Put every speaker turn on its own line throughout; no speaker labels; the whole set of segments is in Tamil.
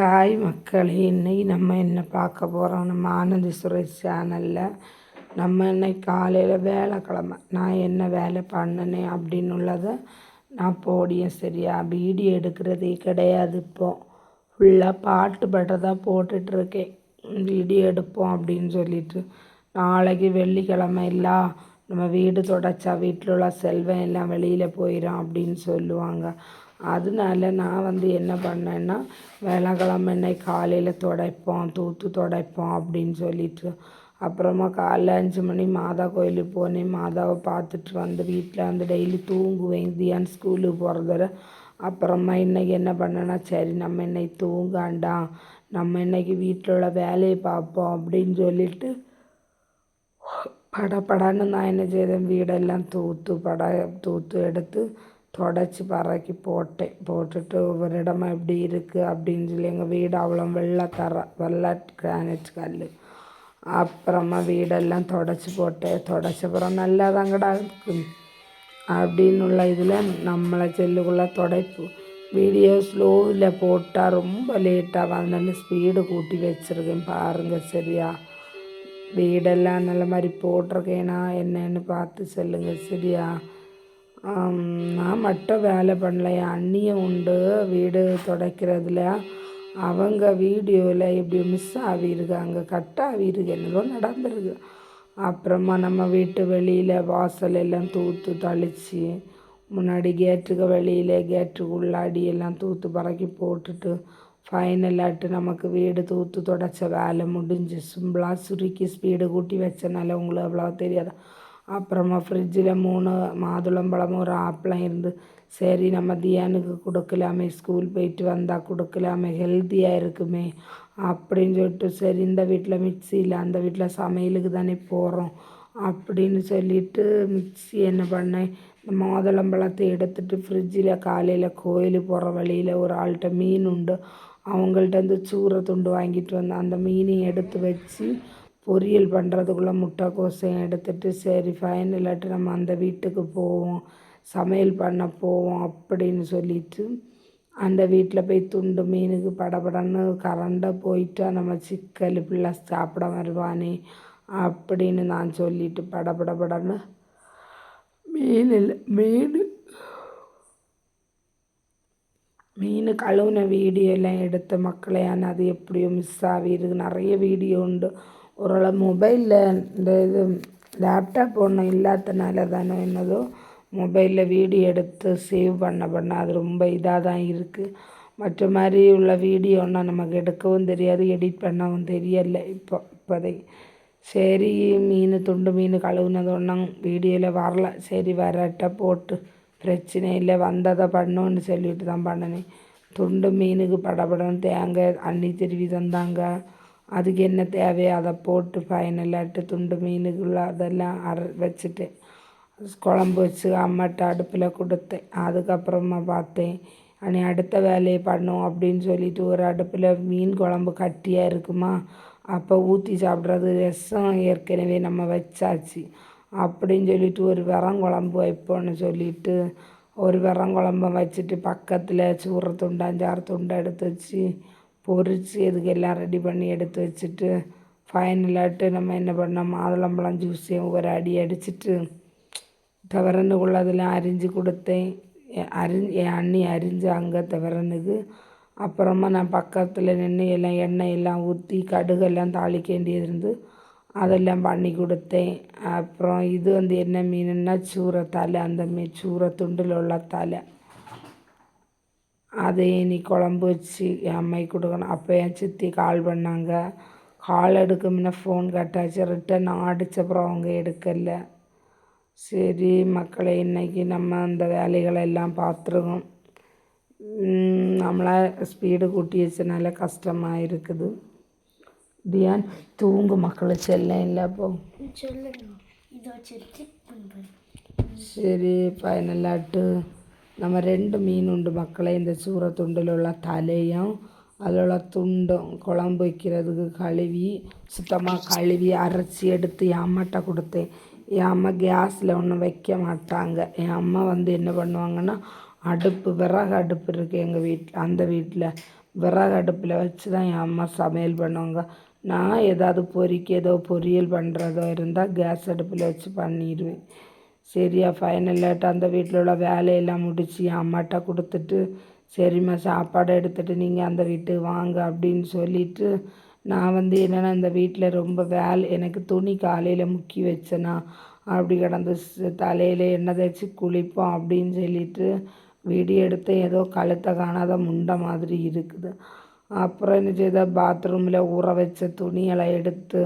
ஹாய் மக்களே இன்னைக்கு நம்ம என்ன பார்க்க போகிறோம் நம்ம ஆனந்தி சுரேஷ் சேனலில் நம்ம இன்னைக்கு காலையில் வேலைக்கிழமை. நான் என்ன வேலை பண்ணினேன் அப்படின்னு உள்ளதை நான் போடியேன் சரியா? வீடியோ எடுக்கிறதே கிடையாது இப்போ. ஃபுல்லாக பாட்டு பட்டதாக போட்டுட்ருக்கேன். வீடியோ எடுப்போம் அப்படின்னு சொல்லிட்டு. நாளைக்கு வெள்ளிக்கிழமை இல்லா நம்ம வீடு தொடச்சா வீட்டில் உள்ள செல்வம் எல்லாம் வெளியில் போயிடும் அப்படின்னு சொல்லுவாங்க. அதனால நான் வந்து என்ன பண்ணேன்னா வேலைக்கிழமை இன்னைக்கு காலையில் துடைப்போம் தூத்து துடைப்போம் அப்படின்னு சொல்லிட்டு அப்புறமா காலைல அஞ்சு மணி மாதா கோயிலுக்கு போனேன். மாதாவை பார்த்துட்டு வந்து வீட்டில் வந்து டெய்லி தூங்குவேன். தியான் ஸ்கூலுக்கு போகிறத அப்புறமா இன்றைக்கி என்ன பண்ணேன்னா சரி நம்ம இன்னைக்கு தூங்காண்டாம் நம்ம இன்னைக்கு வீட்டில் உள்ள வேலையை பார்ப்போம் அப்படின்னு சொல்லிட்டு படபடன்னு நான் என்ன செய்தேன் வீடெல்லாம் தூத்து பட தூத்து எடுத்து தொடச்சி பறக்கி போட்டேன். போட்டுட்டு ஒவ்வொரு இடமா எப்படி இருக்குது அப்படின்னு சொல்லி எங்கள் வீடு அவ்வளோ வெள்ளை தர வெள்ளை கிரானைட் கல் அப்புறமா வீடெல்லாம் தொடச்சி போட்டேன். தொடச்ச அப்புறம் நல்லா தாங்கடா இருக்குது அப்படின்னு உள்ள இதில் நம்மளை செல்லுக்குள்ளே துடைப்பு. வீடியோ ஸ்லோவில் போட்டால் ரொம்ப லேட்டாக அதனால ஸ்பீடு கூட்டி வச்சுருக்கேன் பாருங்கள் சரியா. வீடெல்லாம் நல்ல மாதிரி போட்டிருக்கேனா என்னன்னு பார்த்து சொல்லுங்கள் சரியா. நான் மட்டும் வேலை பண்ணல என் அண்ணியும் உண்டு வீடு துடைக்கிறதுல. அவங்க வீடியோவில் இப்படி மிஸ் ஆகியிருக்காங்க. கட் ஆகியிருக்கு. என்னதோ நடந்திருக்கு. அப்புறமா நம்ம வீட்டு வெளியில் வாசல் எல்லாம் தூத்து தளித்து முன்னாடி கேட்டுக்கு வெளியில் கேட்டுக்கு உள்ளாடி எல்லாம் தூத்து பறக்கி போட்டுட்டு ஃபைனலாட்டு நமக்கு வீடு தூத்து தொடச்ச வேலை முடிஞ்சு சிம்பிளாக சுருக்கி ஸ்பீடு கூட்டி வச்சனால உங்களுக்கு அவ்வளோ தெரியாது? அப்புறமா ஃப்ரிட்ஜில் மூணு மாதுளம்பழமும் ஒரு ஆப்பிளும் இருந்து சரி நம்ம தியானுக்கு கொடுக்கலாமே ஸ்கூல் போயிட்டு வந்தால் கொடுக்கலாமே ஹெல்த்தியாக இருக்குமே அப்படின்னு சொல்லிட்டு சரி இந்த வீட்டில் மிக்சி இல்லை அந்த வீட்டில் சமையலுக்கு தானே போகிறோம் அப்படின்னு சொல்லிட்டு மிக்சி என்ன பண்ணேன் இந்த மாதுளம்பழத்தை எடுத்துட்டு ஃப்ரிட்ஜில் காலையில் கோயில் போகிற வழியில் ஒரு ஆள்கிட்ட மீன் உண்டு. அவங்கள்ட்ட வந்து சூற துண்டு வாங்கிட்டு வந்தேன். அந்த மீனையும் எடுத்து வச்சு பொரியல் பண்ணுறதுக்குள்ள முட்டைக்கோஸையும் எடுத்துகிட்டு சரி ஃபைனலாட்டு நம்ம அந்த வீட்டுக்கு போவோம். சமையல் பண்ண போவோம் அப்படின்னு சொல்லிட்டு அந்த வீட்டில் போய் துண்டு மீனுக்கு படபடன்னு கரண்டை போயிட்டா நம்ம சிக்கல் பிள்ளை சாப்பிட வருவானே அப்படின்னு நான் சொல்லிட்டு படபடபடன்னு மீன் இல்லை மீன் மீன் கழுவுன வீடியோ எல்லாம் எடுத்த மக்களே ஆனால் அது எப்படியோ மிஸ் ஆகிருக்கு நிறைய வீடியோ உண்டு. ஓரளவு மொபைலில் இந்த இது லேப்டாப் ஒன்றும் இல்லாதனால தானோ என்னதோ மொபைலில் வீடியோ எடுத்து சேவ் பண்ண பண்ண அது ரொம்ப இதாக தான் இருக்குது மற்ற மாதிரி உள்ள வீடியோனால் நமக்கு எடுக்கவும் தெரியாது எடிட் பண்ணவும் தெரியலை இப்போ இப்போதைக்கு சரி மீன் துண்டு மீன் கழுவுனது ஒன்றும் வீடியோவில் வரல. சரி வரட்ட போட்டு பிரச்சனை இல்லை வந்ததை பண்ணோன்னு சொல்லிட்டு தான் பண்ணினேன் துண்டு மீனுக்கு படபடன்னு தேங்காய் அண்ணி திருவி தந்தாங்க. அதுக்கு என்ன தேவையோ அதை போட்டு ஃபைனலாகிட்டு துண்டு மீனுக்குள்ள அதெல்லாம் அர வச்சுட்டு குழம்பு வச்சு அம்மாட்ட அடுப்பில் கொடுத்தேன். அதுக்கப்புறமா பார்த்தேன் அனி அடுத்த வேலையை பண்ணும் அப்படின்னு சொல்லிட்டு ஒரு அடுப்பில் மீன் குழம்பு கட்டியாக இருக்குமா? அப்போ ஊற்றி சாப்பிட்றது ரசம் ஏற்கனவே நம்ம வச்சாச்சு. அப்படின்னு சொல்லிட்டு ஒரு குழம்பு வைப்போன்னு சொல்லிட்டு ஒரு குழம்ப வச்சுட்டு பக்கத்தில் சூற துண்டாஞ்சாறு துண்டை எடுத்து வச்சு பொரித்து இதுக்கு எல்லாம் ரெடி பண்ணி எடுத்து வச்சுட்டு ஃபைனலாகிட்டு நம்ம என்ன பண்ணோம்? மாதுளம்பழம் ஜூஸையும் ஒரு அடி அடிச்சுட்டு தவறனுக்குள்ள அதெல்லாம் அரிஞ்சு கொடுத்தேன். அரி என் அண்ணி அரிஞ்சு அங்கே தவறனுக்கு அப்புறமா நான் பக்கத்தில் நின்று எல்லாம் எண்ணெய் எல்லாம் ஊற்றி கடுகெல்லாம் தாளிக்க வேண்டியது இருந்து அதெல்லாம் பண்ணி கொடுத்தேன். அப்புறம் இது வந்து என்ன மீனுன்னா சூறை தலை அந்த மீன் சூற துண்டில் உள்ள தலை அதை நீ குழம்பு வச்சு என் அம்மைக்கு கொடுக்கணும். அப்போ என் சித்தி கால் பண்ணாங்க. கால் எடுக்க முன்ன ஃபோன் கட்டாச்சு. ரிட்டன் அடித்த அப்புறம் அவங்க எடுக்கலை. சரி மக்களை இன்றைக்கி நம்ம அந்த வேலைகளை எல்லாம் பார்த்துருக்கோம். நம்மளை ஸ்பீடு கூட்டி வச்சனால கஷ்டமாக இருக்குது. தியான் தூங்கு மக்களை செல்லம் இல்லை அப்போ சரி ஃபைனலாட்டு நம்ம ரெண்டு மீன் உண்டு மக்களை. இந்த சூற துண்டில் உள்ள தலையும் அதில் உள்ள துண்டும் குழம்பு வைக்கிறதுக்கு கழுவி சுத்தமாக கழுவி அரைச்சி எடுத்து என் அம்மாட்ட கொடுத்தேன். என் அம்மா கேஸில் ஒன்றும் வைக்க மாட்டாங்க. என் அம்மா வந்து என்ன பண்ணுவாங்கன்னா அடுப்பு விறகு அடுப்பு இருக்குது எங்கள் வீட்டில் அந்த வீட்டில் விறகு அடுப்பில் வச்சு தான் என் அம்மா சமையல் பண்ணுவாங்க. நான் ஏதாவது பொறிக்க ஏதோ பொரியல் பண்ணுறதோ இருந்தால் கேஸ் அடுப்பில் வச்சு பண்ணிடுவேன் சரியா ஃபைனலாட்டு அந்த வீட்டில் உள்ள வேலையெல்லாம் முடித்து என் அம்மாட்ட கொடுத்துட்டு சரிம்மா சாப்பாடு எடுத்துகிட்டு நீங்கள் அந்த வீட்டுக்கு வாங்க அப்படின்னு சொல்லிவிட்டு நான் வந்து என்னென்னா இந்த வீட்டில் ரொம்ப வேலை எனக்கு துணி காலையில் முக்கி வச்சேனா அப்படி கிடந்து தலையில் எண்ணெய் தேய்ச்சி குளிப்போம் அப்படின்னு சொல்லிட்டு வீடியோ எடுத்து ஏதோ கழுத்தை காணாத முண்டை மாதிரி இருக்குது. அப்புறம் என்ன செய்த பாத்ரூமில் ஊற வச்ச துணியெல்லாம் எடுத்து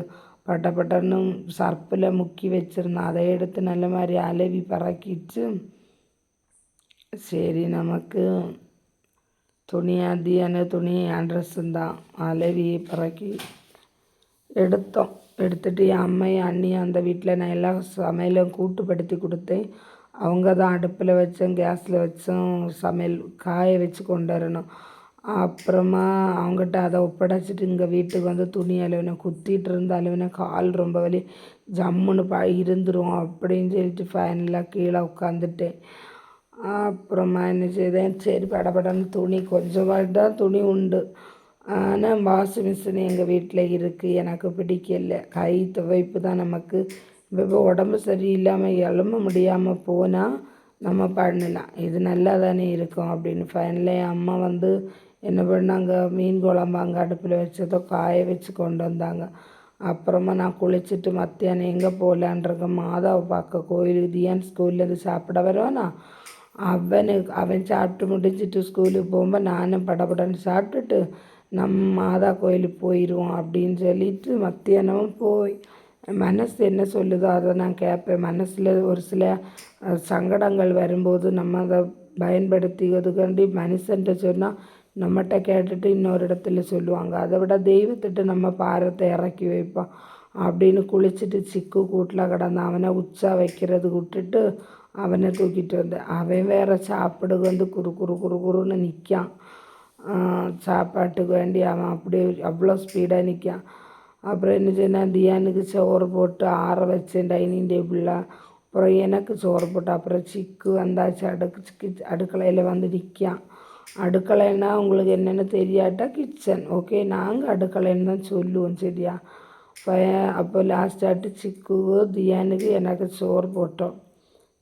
பட்ட பட்டன்னு சர்ப்பில் முக்கி வச்சுருந்தேன் அதை எடுத்து நல்ல மாதிரி அலவி பறக்கிட்டு சரி நமக்கு துணி அதியான துணி என் ட்ரெஸ்ஸும் தான் அலவி பறக்கி எடுத்தோம் எடுத்துகிட்டு என் அம்மையும் அண்ணியும் அந்த வீட்டில் நான் எல்லா சமையலும் கூட்டுப்படுத்தி கொடுத்தேன் அவங்க தான் அடுப்பில் வச்சும் கேஸில் வச்சும் சமையல் காய வச்சு கொண்டு வரணும் அப்புறமா அவங்ககிட்ட அதை ஒப்படைச்சிட்டு இங்கே வீட்டுக்கு வந்து துணி அலுவனை குத்திட்டு இருந்த அலுவனை கால் ரொம்ப வலி. ஜம்முன்னு ப இருந்துரும் அப்படின்னு சொல்லிட்டு ஃபைனலாக கீழே உட்காந்துட்டேன் அப்புறமா என்ன செய்தேன்? சரி படபடன்னு துணி கொஞ்சமாக தான் துணி உண்டு. ஆனால் வாஷிங் மிஷின் எங்கள் வீட்டில் இருக்குது எனக்கு பிடிக்கல. கை துவைப்பு தான் நமக்கு. இப்போ உடம்பு சரியில்லாமல் எழும்ப முடியாமல் போனால் நம்ம பண்ணலாம். இது நல்லா தானே இருக்கும் அப்படின்னு ஃபைனலாக என் அம்மா வந்து என்ன பண்ணாங்க? மீன் குழம்பு அங்கே அடுப்பில் வச்சதோ காய வச்சு கொண்டு வந்தாங்க. அப்புறமா நான் குளிச்சுட்டு மத்தியானம் எங்கே போகலான்றக்க மாதாவை பார்க்க கோயிலுக்கு தியான் ஸ்கூல்லேருந்து சாப்பிட வருவானா? அவனுக்கு அவன் சாப்பிட்டு முடிஞ்சிட்டு ஸ்கூலுக்கு போகும்போது நானும் படபடன்னு சாப்பிட்டுட்டு நம்ம மாதா கோயிலுக்கு போயிடுவோம் அப்படின்னு சொல்லிட்டு மத்தியானமும் போய். மனசு என்ன சொல்லுதோ அதை நான் கேட்பேன். மனசில் ஒரு சில சங்கடங்கள் வரும்போது நம்ம அதை பயன்படுத்திக்கிறதுக்காண்டி மனுஷன்ட்டு சொன்னால் நம்மகிட்ட கேட்டுட்டு இன்னொரு இடத்துல சொல்லுவாங்க. அதை விட தெய்வத்திட்ட நம்ம பாரத்தை இறக்கி வைப்போம். அப்படின்னு குளிச்சுட்டு சிக்கு கூட்டில் கிடந்த அவனை உச்சா வைக்கிறது விட்டுட்டு அவனை தூக்கிட்டு வந்தேன் அவன் வேறு சாப்பிடுக்கு வந்து குறு குறு குறு குறுன்னு நிற்கான். சாப்பாட்டுக்கு வேண்டி அவன் அப்படியே அவ்வளோ ஸ்பீடாக நிற்கான். அப்புறம் என்ன சொன்னால் தியானுக்கு சோறு போட்டு ஆற வச்சேன் டைனிங் டேபிளில். அப்புறம் எனக்கு சோறு போட்டு அப்புறம் சிக்கு வந்தாச்சு. அடுக்கு சிக்கு அடுக்கலையில் வந்து நிற்கான். அடுக்கலைன்னா உங்களுக்கு என்னென்னு தெரியாட்டா கிச்சன் ஓகே நாங்கள் அடுக்கலைன்னு தான் சொல்லுவோம் சரியா? பையன் அப்போ லாஸ்டாட்டு சிக்கு தியானுக்கு எனக்கு சோறு போட்டோம்.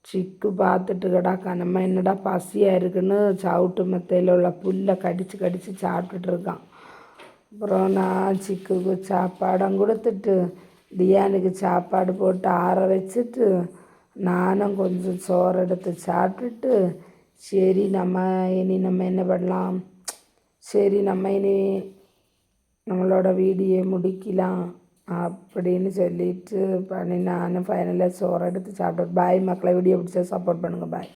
சிக்கு பார்த்துட்டு கிடாக்கா நம்ம என்னடா பசியாக இருக்குன்னு சவுட்டு மெத்தையில் உள்ள புல்லை கடித்து கடித்து சாப்பிட்டுட்டு இருக்கான். அப்புறம் நான் சிக்குக்கு சாப்பாடும் கொடுத்துட்டு தியானுக்கு சாப்பாடு போட்டு ஆற வச்சுட்டு நானும் கொஞ்சம் சோறு எடுத்து சாப்பிட்டுட்டு சரி நம்ம இனி நம்ம என்ன பண்ணலாம்? சரி நம்ம இனி நம்மளோட வீடியோ முடிக்கலாம் அப்படின்னு சொல்லிட்டு பண்ணி நான் ஃபைனலாக சோறு எடுத்து சாப்பிட்டு பாய் மக்களை வீடியோ பிடிச்சா சப்போர்ட் பண்ணுங்கள் பாய்